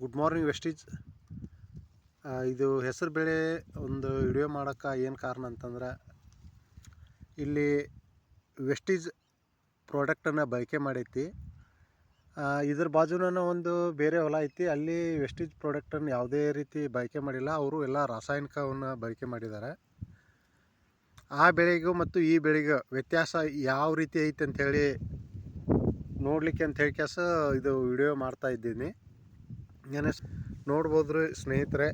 Good morning Vestige ಇದು ಹೆಸರು ಬೇಳೆ ಒಂದು ವಿಡಿಯೋ ಮಾಡೋಕ್ಕೆ ಏನು ಕಾರಣ ಅಂತಂದ್ರೆ, ಇಲ್ಲಿ ವೆಸ್ಟೀಜ್ ಪ್ರಾಡಕ್ಟನ್ನು ಬಳಕೆ ಮಾಡೈತಿ. ಇದ್ರ ಬಾಜುನ ಒಂದು ಬೇರೆ ಹೊಲ ಐತಿ, ಅಲ್ಲಿ ವೆಸ್ಟೀಜ್ ಪ್ರಾಡಕ್ಟನ್ನು ಯಾವುದೇ ರೀತಿ ಬಳಕೆ ಮಾಡಿಲ್ಲ, ಅವರು ಎಲ್ಲ ರಾಸಾಯನಿಕವನ್ನು ಬಳಕೆ ಮಾಡಿದ್ದಾರೆ. ಆ ಬೆಳೆಗೂ ಮತ್ತು ಈ ಬೆಳೆಗೂ ವ್ಯತ್ಯಾಸ ಯಾವ ರೀತಿ ಐತೆ ಅಂಥೇಳಿ ನೋಡಲಿಕ್ಕೆ ಅಂತ ಹೇಳಿ ಇದು ವಿಡಿಯೋ ಮಾಡ್ತಾ ಇದ್ದೀನಿ. ಏನೇ ನೋಡ್ಬೋದು ಸ್ನೇಹಿತರೆ,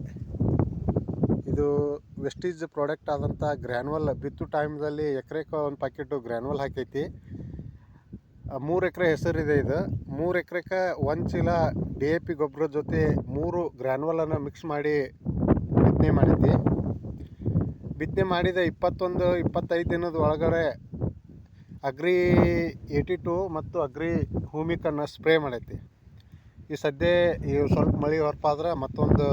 ಇದು ವೆಸ್ಟೀಜ್ ಪ್ರಾಡಕ್ಟ್ ಆದಂಥ ಗ್ರ್ಯಾನ್ವಲ್. ಬಿತ್ತು ಟೈಮ್ದಲ್ಲಿ ಎಕರೆಗೆ ಒಂದು ಪ್ಯಾಕೆಟು ಗ್ರ್ಯಾನ್ವಲ್ ಹಾಕೈತಿ. ಮೂರು ಎಕರೆ ಹೆಸರಿದೆ ಇದು. ಮೂರು ಎಕರೆಗೆ ಒಂದು ಚೀಲ ಡಿ ಎ ಪಿ ಗೊಬ್ಬರದ ಜೊತೆ ಮೂರು ಗ್ರ್ಯಾನ್ವಲನ್ನು ಮಿಕ್ಸ್ ಮಾಡಿ ಬಿತ್ತನೆ ಮಾಡೈತಿ ಬಿತ್ತನೆ ಮಾಡಿದ ಇಪ್ಪತ್ತೊಂದು, ಇಪ್ಪತ್ತೈದು ದಿನದ ಒಳಗಡೆ ಅಗ್ರಿ ಏಯ್ಟಿ ಟು ಮತ್ತು ಅಗ್ರಿ ಹೂಮಿಕನ್ನು ಸ್ಪ್ರೇ ಮಾಡೈತಿ. ಈ ಸದ್ಯ ಈ ಸ್ವಲ್ಪ ಮಳೆ ಹೊರಪಾದ್ರೆ ಮತ್ತೊಂದು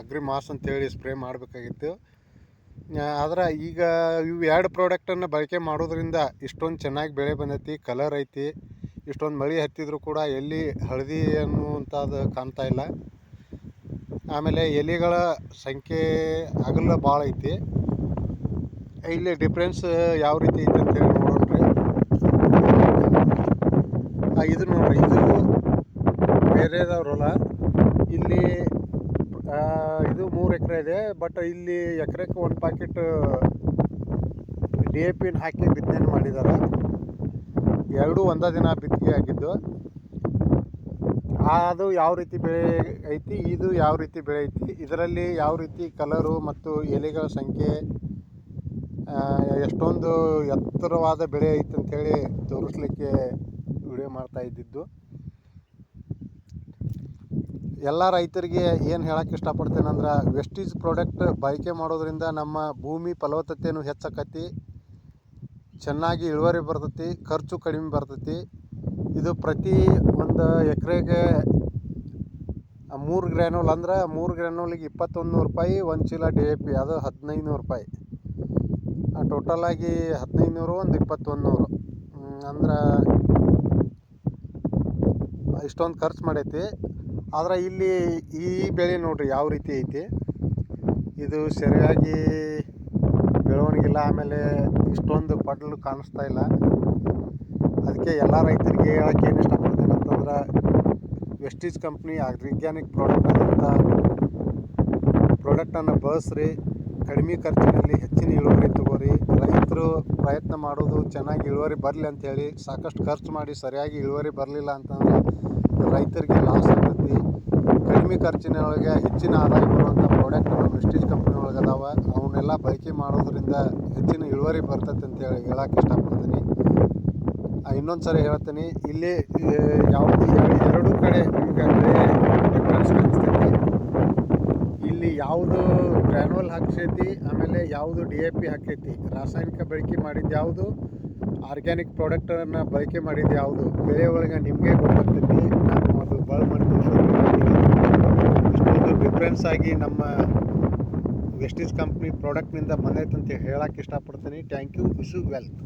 ಅಗ್ರಿ ಮಾಸ್ ಅಂತೇಳಿ ಸ್ಪ್ರೇ ಮಾಡಬೇಕಾಗಿತ್ತು. ಆದ್ರೆ ಈಗ ಇವು ಎರಡು ಪ್ರಾಡಕ್ಟನ್ನು ಬಳಕೆ ಮಾಡೋದ್ರಿಂದ ಇಷ್ಟೊಂದು ಚೆನ್ನಾಗಿ ಬೆಳೆ ಬಂದೈತಿ ಕಲರ್ ಐತಿ. ಇಷ್ಟೊಂದು ಮಳೆ ಹತ್ತಿದ್ರು ಕೂಡ ಎಲ್ಲಿ ಹಳದಿ ಅನ್ನುವಂಥದ್ದು ಕಾಣ್ತಾ ಇಲ್ಲ. ಆಮೇಲೆ ಎಲೆಗಳ ಸಂಖ್ಯೆ ಅಗಲ ಭಾಳ ಐತಿ. ಇಲ್ಲಿ ಡಿಫ್ರೆನ್ಸ್ ಯಾವ ರೀತಿ ಐತೆ ಅಂತೇಳಿ ನೋಡೋಣ ರೀ ಇದು ನೋಡ್ರಿ, ಇದು ಬೇರೆದವ್ರಲ್ಲ, ಇಲ್ಲಿ ಇದು ಮೂರು ಎಕರೆ ಇದೆ ಬಟ್ ಇಲ್ಲಿ ಎಕರೆಗೆ ಒಂದು ಪ್ಯಾಕೆಟ್ ಡಿ ಎ ಪಿನ ಹಾಕಿ ಬಿತ್ತನೆ ಮಾಡಿದ್ದಾರೆ ಎರಡೂ ಒಂದೇ ದಿನ ಬಿತ್ತಿಗೆ ಆಗಿದ್ದು. ಅದು ಯಾವ ರೀತಿ ಬೆಳೆ ಐತಿ, ಇದು ಯಾವ ರೀತಿ ಬೆಳೆ ಐತಿ, ಇದರಲ್ಲಿ ಯಾವ ರೀತಿ ಕಲರು ಮತ್ತು ಎಲೆಗಳ ಸಂಖ್ಯೆ ಎಷ್ಟೊಂದು ಎತ್ತರವಾದ ಬೆಳೆ ಐತೆ ಅಂತೇಳಿ ತೋರಿಸ್ಲಿಕ್ಕೆ ವಿಡಿಯೋ ಮಾಡ್ತಾ ಇದ್ದಿದ್ದು. ಎಲ್ಲ ರೈತರಿಗೆ ಏನು ಹೇಳಕ್ಕೆ ಇಷ್ಟಪಡ್ತೇನೆ ಅಂದ್ರೆ ವೆಸ್ಟೀಜ್ ಪ್ರಾಡಕ್ಟ್ ಬಳಕೆ ಮಾಡೋದ್ರಿಂದ ನಮ್ಮ ಭೂಮಿ ಫಲವತ್ತತೆಯೂ ಹೆಚ್ಚಾಕತಿ ಚೆನ್ನಾಗಿ ಇಳುವರಿ ಬರ್ತೈತಿ, ಖರ್ಚು ಕಡಿಮೆ ಬರ್ತೈತಿ. ಇದು ಪ್ರತಿ ಒಂದು ಎಕರೆಗೆ ಮೂರು ಗ್ರ್ಯಾನೂಲ್ ಅಂದ್ರೆ ಮೂರು ಗ್ರ್ಯಾನೂಲಿಗೆ ಇಪ್ಪತ್ತೊಂದು ನೂರು ರೂಪಾಯಿ, ಒಂದು ಚೀಲ ಡಿ ಎ ಪಿ ಅದು ಹದಿನೈದು ನೂರು ರೂಪಾಯಿ ಟೋಟಲಾಗಿ ಹದಿನೈದು ನೂರು ಒಂದು ಇಪ್ಪತ್ತೊಂದು ನೂರು ಅಂದ್ರೆ ಇಷ್ಟೊಂದು ಖರ್ಚು ಮಾಡೈತಿ. ಆದ್ರೆ ಇಲ್ಲಿ ಈ ಬೆಳೆ ನೋಡಿರಿ ಯಾವ ರೀತಿ ಐತಿ? ಇದು ಸರಿಯಾಗಿ ಬೆಳವಣಿಗೆ ಇಲ್ಲ ಆಮೇಲೆ ಇಷ್ಟೊಂದು ಪಡ್ಲು ಕಾಣಿಸ್ತಾ ಇಲ್ಲ. ಅದಕ್ಕೆ ಎಲ್ಲ ರೈತರಿಗೆ ಹೇಳಕ್ಕೆ ಏನು ಇಷ್ಟಪಡ್ತೀನಿ ಅಂತಂದ್ರೆ ವೆಸ್ಟೀಜ್ ಕಂಪ್ನಿ ಆರ್ಗ್ಯಾನಿಕ್ ಪ್ರಾಡಕ್ಟ್ ಆದಂಥ ಪ್ರಾಡಕ್ಟನ್ನು ಬಳಸ್ರಿ. ಕಡಿಮೆ ಖರ್ಚಿನಲ್ಲಿ ಹೆಚ್ಚಿನ ಇಳುವರಿ ತಗೋರಿ. ರೈತರು ಪ್ರಯತ್ನ ಮಾಡೋದು ಚೆನ್ನಾಗಿ ಇಳುವರಿ ಬರಲಿ ಅಂಥೇಳಿ ಸಾಕಷ್ಟು ಖರ್ಚು ಮಾಡಿ ಸರಿಯಾಗಿ ಇಳುವರಿ ಬರಲಿಲ್ಲ ಅಂತಂದ್ರೆ ರೈತರಿಗೆ ಲಾಸ್ ಆಗ್ತೈತಿ ಕಡಿಮೆ ಖರ್ಚಿನೊಳಗೆ ಹೆಚ್ಚಿನ ಆದಾಯ ಬರುವಂಥ ಪ್ರಾಡಕ್ಟ್ ನಮ್ಮ ವೆಸ್ಟೇಜ್ ಕಂಪ್ನಿ ಒಳಗೆ ಅದಾವ. ಅವನ್ನೆಲ್ಲ ಬಳಕೆ ಮಾಡೋದ್ರಿಂದ ಹೆಚ್ಚಿನ ಇಳುವರಿ ಬರ್ತೈತೆ ಅಂತೇಳಿ ಹೇಳಕ್ಕೆ ಇಷ್ಟಪಡ್ತೀನಿ. ಇನ್ನೊಂದು ಸರಿ ಹೇಳ್ತೀನಿ. ಇಲ್ಲಿ ಯಾವುದು ಎರಡು ಕಡೆ ನಿಮ್ಗೆ ಕಾಣಿಸ್ತೈತಿ ಇಲ್ಲಿ ಯಾವುದು ಗ್ರ್ಯಾನ್ವಲ್ ಹಾಕ್ಸೈತಿ, ಆಮೇಲೆ ಯಾವುದು ಡಿ ಎ ಪಿ ಹಾಕೈತಿ, ರಾಸಾಯನಿಕ ಬಳಕೆ ಮಾಡಿದ್ದು ಯಾವುದು ಆರ್ಗ್ಯಾನಿಕ್ ಪ್ರಾಡಕ್ಟನ್ನು ಬಳಕೆ ಮಾಡಿದ್ದು ಯಾವುದು? ಬೆಳೆ ಒಳಗೆ ನಿಮಗೆ ಗೊತ್ತಾಗ್ತೈತಿ. ನಾನು ಅದು ಭಾಳ ಮಾಡಿದ್ದು ಇಷ್ಟೊಂದು ಡಿಫ್ರೆನ್ಸ್ ಆಗಿ ನಮ್ಮ ವೆಸ್ಟೀಸ್ ಕಂಪ್ನಿ ಪ್ರಾಡಕ್ಟ್ನಿಂದ ಬಂದೈತೆ ಅಂತ ಹೇಳಕ್ಕೆ ಇಷ್ಟಪಡ್ತೀನಿ. Thank you wish you wealth